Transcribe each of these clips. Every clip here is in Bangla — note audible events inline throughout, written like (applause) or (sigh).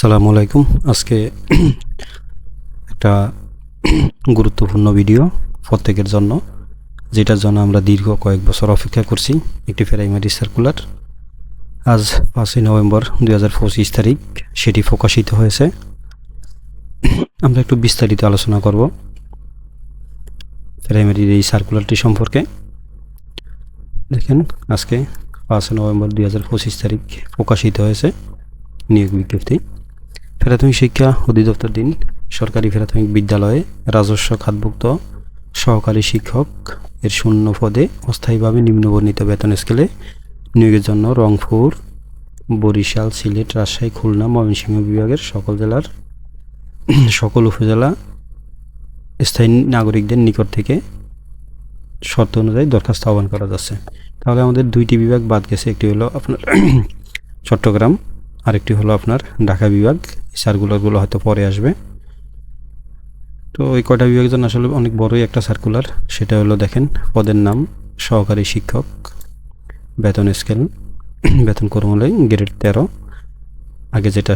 আসসালামু আলাইকুম। আজকে একটা গুরুত্বপূর্ণ ভিডিও প্রত্যেকের জন্য, যেটার জন্য আমরা দীর্ঘ কয়েক বছর অপেক্ষা করছি একটি প্রাইমারি সার্কুলার। আজ পাঁচই নভেম্বর দুই হাজার পঁচিশ তারিখ, সেটি প্রকাশিত হয়েছে। আমরা একটু বিস্তারিত আলোচনা করব প্রাইমারির এই সার্কুলারটি সম্পর্কে। দেখেন, আজকে পাঁচই নভেম্বর দুই হাজার পঁচিশ তারিখ প্রকাশিত হয়েছে নিয়োগ বিজ্ঞপ্তি। প্রাথমিক শিক্ষা অধিদপ্তর দিন, সরকারি প্রাথমিক বিদ্যালয়ে রাজস্ব খাতভুক্ত সহকারী শিক্ষক এর শূন্য পদে অস্থায়ীভাবে নিম্নবর্ণিত বেতন স্কেলে নিয়োগের জন্য রংপুর, বরিশাল, সিলেট, রাজশাহী, খুলনা, ময়মনসিংহ বিভাগের সকল জেলার সকল উপজেলা স্থায়ী নাগরিকদের নিকট থেকে শর্ত অনুযায়ী দরখাস্ত আহ্বান করা যাচ্ছে। তাহলে আমাদের দুইটি বিভাগ বাদ গেছে, একটি হলো আপনার (clears throat) চট্টগ্রাম, আরেকটি হলো আপনার ঢাকা বিভাগ। সার্কুলারগুলো হয়তো পরে আসবে। তো ওই কয়টা বিভাগের জন্য আসলে অনেক বড়ই একটা সার্কুলার সেটা হলো দেখেন, পদের নাম, সহকারী শিক্ষক, বেতন স্কেল (clears throat) বেতন কর্মলয় গ্রেড তেরো। আগে যেটা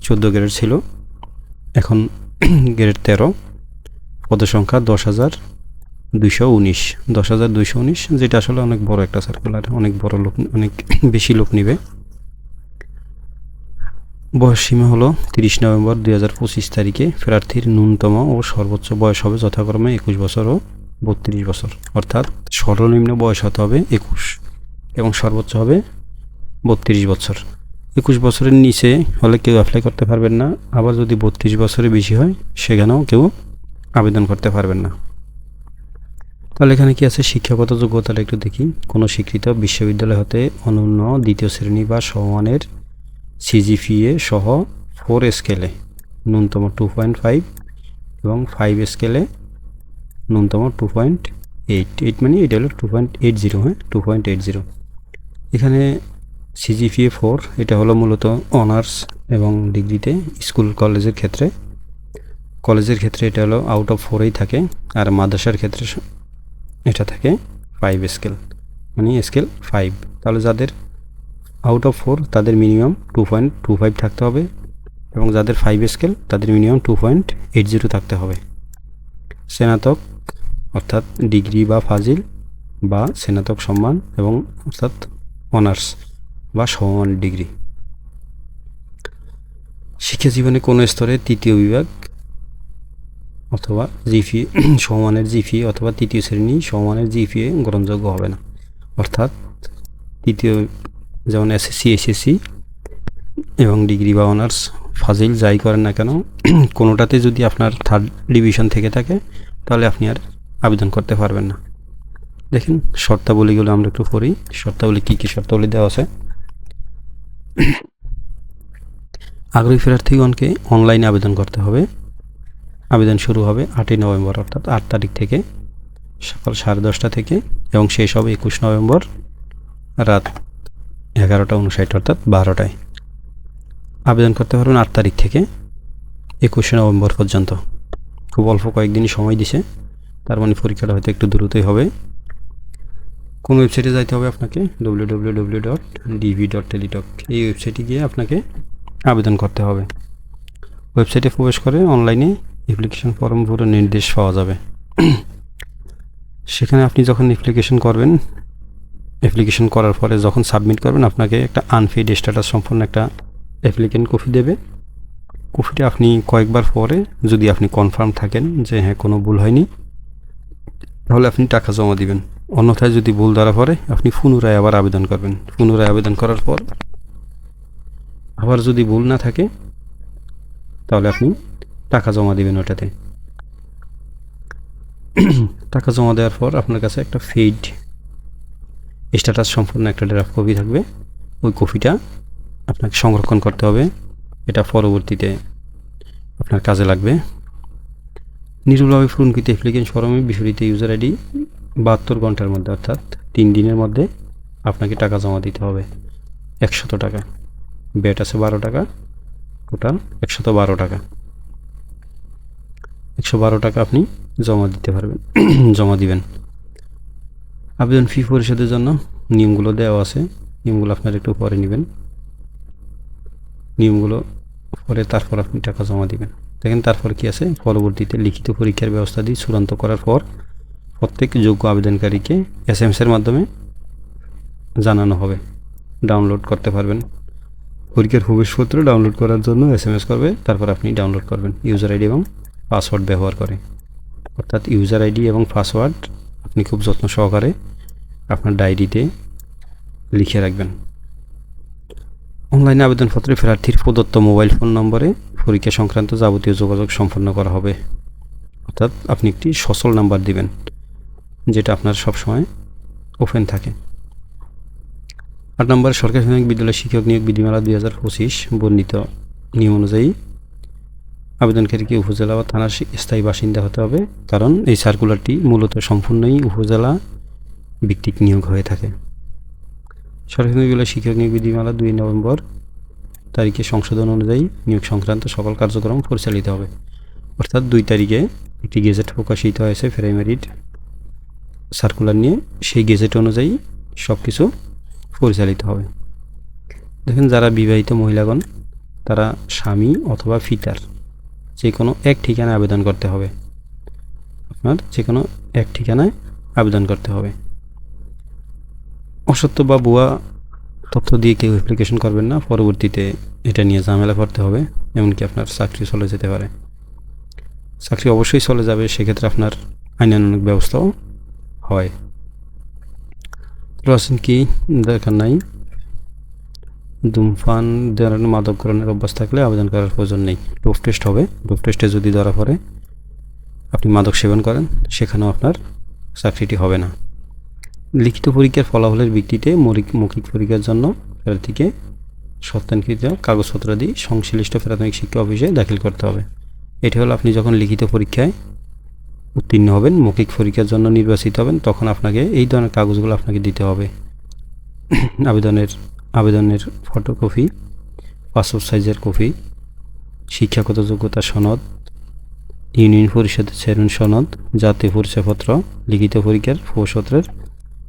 চোদ্দ গ্রেড ছিল, এখন (clears throat) গ্রেড তেরো। পদসংখ্যা দশ হাজার দুইশো উনিশ। দশ হাজার দুইশো উনিশ, যেটা আসলে অনেক বড় একটা সার্কুলার অনেক বড় লোক, অনেক (clears throat) বেশি লোক নিবে। বয়স সীমা হলো তিরিশ নভেম্বর দুই হাজার পঁচিশ তারিখে। প্রার্থীর ন্যূনতম ও সর্বোচ্চ বয়স হবে যথাক্রমে একুশ বছর ও বত্রিশ বছর। অর্থাৎ সর্বনিম্ন বয়স হতে হবে একুশ এবং সর্বোচ্চ হবে বত্রিশ বছর। একুশ বছরের নিচে হলে কেউ অ্যাপ্লাই করতে পারবেন না। আবার যদি বত্রিশ বছরের বেশি হয়, সেখানেও কেউ আবেদন করতে পারবেন না। তাহলে এখানে কি আছে? শিক্ষাগত যোগ্যতাটা একটু দেখি। কোনো স্বীকৃত বিশ্ববিদ্যালয় হতে অনন্য দ্বিতীয় শ্রেণি বা সমানের সিজিপিএ সহ ফোর স্কেলে ন্যূনতম টু পয়েন্ট ফাইভ এবং ফাইভ স্কেলে ন্যূনতম টু পয়েন্ট এইট এইট মানে এটা হলো টু পয়েন্ট এইট জিরো হ্যাঁ? টু পয়েন্ট এইট জিরো এখানে সিজিপিএ ফোর এটা হলো মূলত অনার্স এবং ডিগ্রিতে স্কুল, কলেজের ক্ষেত্রে। কলেজের ক্ষেত্রে এটা হলো আউট অফ ফোরেই থাকে আর মাদ্রাসার ক্ষেত্রে এটা থাকে ফাইভ স্কেল মানে স্কেল ফাইভ তাহলে যাদের আউট অফ ফোর তাদের minimum two point two five থাকতে হবে এবং যাদের ফাইভ স্কেল তাদের minimum two point eight zero থাকতে হবে। স্নাতক, অর্থাৎ ডিগ্রি বা ফাজিল বা স্নাতক সম্মান এবং অর্থাৎ অনার্স বা সমমান ডিগ্রি শিক্ষা জীবনে কোনো স্তরে তৃতীয় বিভাগ অথবা জিপি (clears throat) সমমানের জিপি অথবা তৃতীয় শ্রেণি সমমানের জিপিএ গ্রহণযোগ্য হবে না। অর্থাৎ তৃতীয় যেমন এসএসসি এসএসসি এবং ডিগ্রি বা অনার্স ফাজিল যাই করেন না কেন, (clears throat) কোনোটাতে যদি আপনার থার্ড ডিভিশন থেকে থাকে, তাহলে আপনি আর আবেদন করতে পারবেন না। দেখেন, শর্তাবলীগুলো আমরা একটু পড়ি। শর্তাবলী কী কী শর্তাবলী দেওয়া আছে? (clears throat) আগ্রহী প্রার্থীগণকে অনলাইনে আবেদন করতে হবে। আবেদন শুরু হবে আটই নভেম্বর, অর্থাৎ আট তারিখ থেকে, সকাল সাড়ে দশটা থেকে, এবং শেষ হবে একুশ নভেম্বর রাত এগারোটা, উনষাট অর্থাৎ বারোটায়। আবেদন করতে পারবেন আট তারিখ থেকে, একুশে নভেম্বর পর্যন্ত। খুব অল্প কয়েকদিনই সময় দিছে, তার মানে পরীক্ষাটা হয়তো একটু দ্রুতই হবে। কোন ওয়েবসাইটে যাইতে হবে আপনাকে? W W W dot DV dot Teletalk এই ওয়েবসাইটে গিয়ে আপনাকে আবেদন করতে হবে। ওয়েবসাইটে প্রবেশ করে অনলাইনে অ্যাপ্লিকেশন ফর্ম পুরো নির্দেশ পাওয়া যাবে। (clears throat) সেখানে আপনি যখন অ্যাপ্লিকেশন করবেন অ্যাপ্লিকেশন করার পরে যখন সাবমিট করবেন, আপনাকে একটা আনফিড স্ট্যাটাস সম্পন্ন একটা অ্যাপ্লিকেন্ট কপি দেবে। কপিটা আপনি কয়েকবার পরে যদি আপনি কনফার্ম থাকেন যে হ্যাঁ কোনো ভুল হয়নি, তাহলে আপনি টাকা জমা দিবেন। অন্যথায় যদি ভুল ধরা পড়ে, আপনি পুনরায় আবার আবেদন করবেন। পুনরায় আবেদন করার পর আবার যদি ভুল না থাকে, তাহলে আপনি টাকা জমা দিবেন ওটাতে। (clears throat) টাকা জমা দেওয়ার পর আপনার কাছে একটা ফেড স্ট্যাটাস সম্পূর্ণ একটা ড্রাফট কপি থাকবে। ওই কপিটা আপনাকে সংরক্ষণ করতে হবে। এটা পরবর্তীতে আপনার কাজে লাগবে। নির্ভুলভাবে পূরণকৃত অ্যাপ্লিকেশন ফর্মে বিপরীতে ইউজার আইডি বাহাত্তর ঘণ্টার মধ্যে, অর্থাৎ তিন দিনের মধ্যে আপনাকে টাকা জমা দিতে হবে। একশত টাকা। ব্যাট আছে বারো টাকা। টোটাল একশত বারো টাকা। একশো বারো টাকা আপনি জমা দিতে পারবেন। (clears throat) জমা দিবেন। আবেদন ফি পরিশোধের জন্য নিয়মগুলো দেওয়া আছে। নিয়মগুলো আপনারা একটু পরে নেবেন। নিয়মগুলো পরে তারপর আপনি টাকা জমা দিবেন। দেখেন তারপর কি আছে? পরবর্তীতে লিখিত পরীক্ষার ব্যবস্থা দিয়ে চূড়ান্ত করার পর প্রত্যেক যোগ্য আবেদনকারীকে এস এম এসের মাধ্যমে জানানো হবে। ডাউনলোড করতে পারবেন। পরীক্ষার প্রবেশপত্র ডাউনলোড করার জন্য এস এম এস করবে, তারপর আপনি ডাউনলোড করবেন। ইউজার আইডি এবং পাসওয়ার্ড ব্যবহার করে। অর্থাৎ ইউজার আইডি এবং পাসওয়ার্ড আপনি খুব যত্ন সহকারে আপনার ডায়েরিতে লিখে রাখবেন। অনলাইনে আবেদনপত্রে প্রার্থীর প্রদত্ত মোবাইল ফোন নম্বরে পরীক্ষা সংক্রান্ত যাবতীয় যোগাযোগ সম্পন্ন করা হবে। অর্থাৎ আপনি একটি সচল নাম্বার দিবেন, যেটা আপনার সবসময় ওপেন থাকে। আট নম্বর সরকারি বিদ্যালয় শিক্ষক নিয়োগ বিধিমালা দুই হাজার পঁচিশ বর্ণিত নিয়ম অনুযায়ী আবেদনকারীকে উপজেলা বা থানার স্থায়ী বাসিন্দা হতে হবে। কারণ এই সার্কুলারটি মূলত সম্পূর্ণই উপজেলা ভিত্তিক নিয়োগ হয়ে থাকে। সরকারি বিদ্যালয় শিক্ষক নিয়োগ বিধিমালা দুই নভেম্বর তারিখে সংশোধন অনুযায়ী নিয়োগ সংক্রান্ত সকল কার্যক্রম পরিচালিত হবে। অর্থাৎ দুই তারিখে একটি গেজেট প্রকাশিত হয়েছে প্রাইমারির সার্কুলার নিয়ে। সেই গেজেট অনুযায়ী সব কিছু পরিচালিত হবে। দেখেন যারা বিবাহিত মহিলাগণ, তারা স্বামী অথবা ফিতার যে কোনো এক ঠিকানায় আবেদন করতে হবে। আপনার যে কোনো এক ঠিকানায় আবেদন করতে হবে। অসত্য বা ভুয়া তথ্য দিয়ে কেউ অ্যাপ্লিকেশন করবেন না। পরবর্তীতে এটা নিয়ে ঝামেলা করতে হবে, এমনকি আপনার চাকরি চলে যেতে পারে। চাকরি অবশ্যই চলে যাবে, সেক্ষেত্রে আপনার আইনানুক ব্যবস্থাও হয়। রসিন কি দরকার নাই। ধূমপান ধরনের মাদক গ্রহণের অভ্যাস থাকলে আবেদন করার প্রয়োজন নেই। ডোপ টেস্ট হবে। ডোপ টেস্টে যদি ধরা পড়ে, আপনি মাদক সেবন করেন, সেখানেও আপনার চাকরিটি হবে না। লিখিত পরীক্ষার ফলাফলের ভিত্তিতে মৌখিক পরীক্ষার জন্য প্রার্থীকে কাগজপত্র দিয়ে সংশ্লিষ্ট প্রাথমিক শিক্ষা অফিসে দাখিল করতে হবে। এটি হলো আপনি যখন লিখিত পরীক্ষায় উত্তীর্ণ হবেন, মৌখিক পরীক্ষার জন্য নির্বাচিত হবেন, তখন আপনাকে এই ধরনের কাগজগুলো আপনাকে দিতে হবে। আবেদনের আবেদনের ফটোকপি পাসপোর্ট সাইজের কপি শিক্ষাগত যোগ্যতা সনদ ইউনিয়ন পরিষদের চেয়ারম্যান সনদ, জাতীয় পরিচয়পত্র, লিখিত পরীক্ষার প্রবেশপত্রের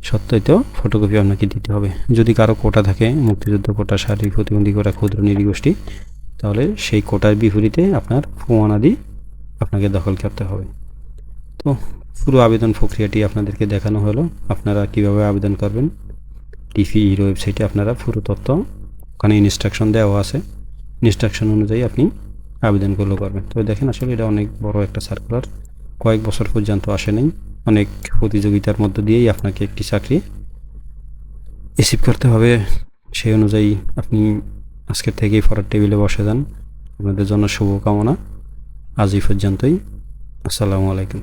সত্যায়িত ফটোকপি আপনাকে দিতে হবে। যদি কারও কোটা থাকে, মুক্তিযুদ্ধ কোটা, শারীরিক প্রতিবন্ধী কোটা, ক্ষুদ্র নিরীগোষ্ঠী তাহলে সেই কোটার বিপরীতে আপনার প্রমাণাদি আপনাকে দখল করতে হবে। তো পুরো আবেদন প্রক্রিয়াটি আপনাদেরকে দেখানো হলো। আপনারা কীভাবে আবেদন করবেন টিভির ওয়েবসাইটে আপনারা পুরো তথ্য, ওখানে ইনস্ট্রাকশন দেওয়া আছে। ইনস্ট্রাকশন অনুযায়ী আপনি আবেদনগুলো করবেন। তো দেখেন আসলে এটা অনেক বড় একটা সার্কুলার কয়েক বছর পর্যন্ত আসে নাই। অনেক প্রতিযোগিতার মধ্য দিয়েই আপনাকে একটি চাকরি রিসিভ করতে হবে। সেই অনুযায়ী আপনি আজকের থেকেই ফরার টেবিলে বসে যান। আপনাদের জন্য শুভকামনা। আজ এই পর্যন্তই। আসসালামু আলাইকুম।